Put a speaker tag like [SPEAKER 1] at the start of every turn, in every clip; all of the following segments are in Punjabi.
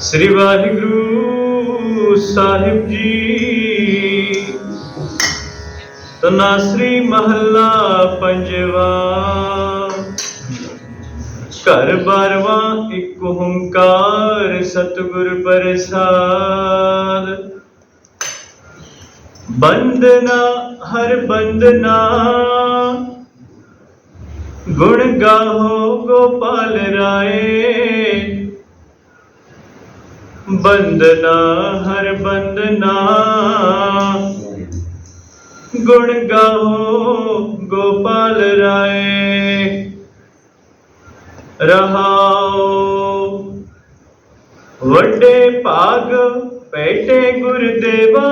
[SPEAKER 1] ਸ੍ਰੀ ਵਾਹਿਗੁਰੂ ਸਾਹਿਬ ਜੀ। ਤਨਾਸਰੀ ਮਹੱਲਾ ਪੰਜਵਾ। ਘਰ ਬਾਰਵਾ ਇੱਕ ਓੰਕਾਰ ਸਤਿਗੁਰ ਪ੍ਰਸਾਦ। ਬੰਦਨਾ ਹਰ ਬੰਦਨਾ ਗੁਣ ਗਾਹੋ ਗੋਪਾਲ ਰਾਏ। ਬੰਦਨਾ ਹਰ ਬੰਦਨਾ ਗੁਣ ਗਾਓ ਗੋਪਾਲ ਰਾਏ। ਰਹਾਓ। ਵੱਡੇ ਭਾਗ ਪੈਟੇ ਗੁਰਦੇਵਾ।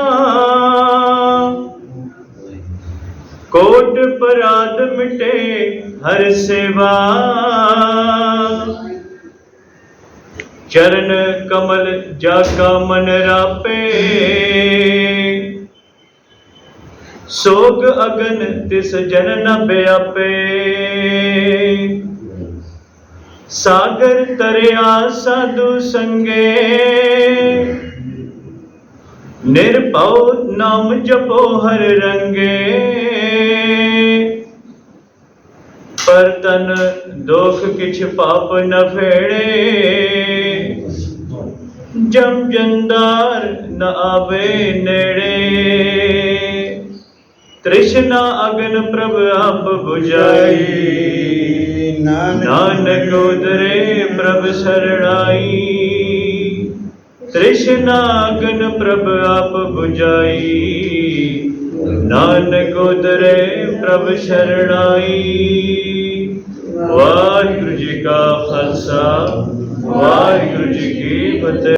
[SPEAKER 1] ਕੋਟ ਪਰਾਦ ਮਿਟੇ ਹਰ ਸੇਵਾ। ਚਰਨ ਕਮਲ ਜਾ ਕਾ ਮਨ ਰਾਪੇ। ਸੋਗ ਅਗਨ ਤਿਸ ਜਨ ਨ ਬਿਆਪੇ ਸਾਗਰ ਤਰਿਆ ਸਾਧੂ ਸੰਗੇ। ਨਿਰਭਉ ਨਾਮ ਜਪੋ ਹਰ ਰੰਗੇ। ਪਰ ਤਨ ਦੋਖ ਕਿਛ ਪਾਪ ਨ ਫੇੜੇ। ਜਮ ਜੰਦਾਰ ਨ ਆਵੇ ਨੇੜੇ। ਤ੍ਰਿਸ਼ਨਾ ਅਗਨ ਪ੍ਰਭ ਆਪ 부ਝਾਈ ਨਾਨਕ ਉਦਰੇ ਪ੍ਰਭ ਸਰਣਾਈ ਤ੍ਰਿਸ਼ਨਾ ਅਗਨ ਪ੍ਰਭ ਆਪ 부ਝਾਈ ਨਾਨਕ ਉਦਰੇ ਪ੍ਰਭ ਸਰਣਾਈ ਵਾਹਿਗੁਰੂ ਜੀ ਕਾ ਖਾਲਸਾ, ਵਾਹਿਗੁਰੂ ਜੀ ਕੀ ਫਤਿਹ।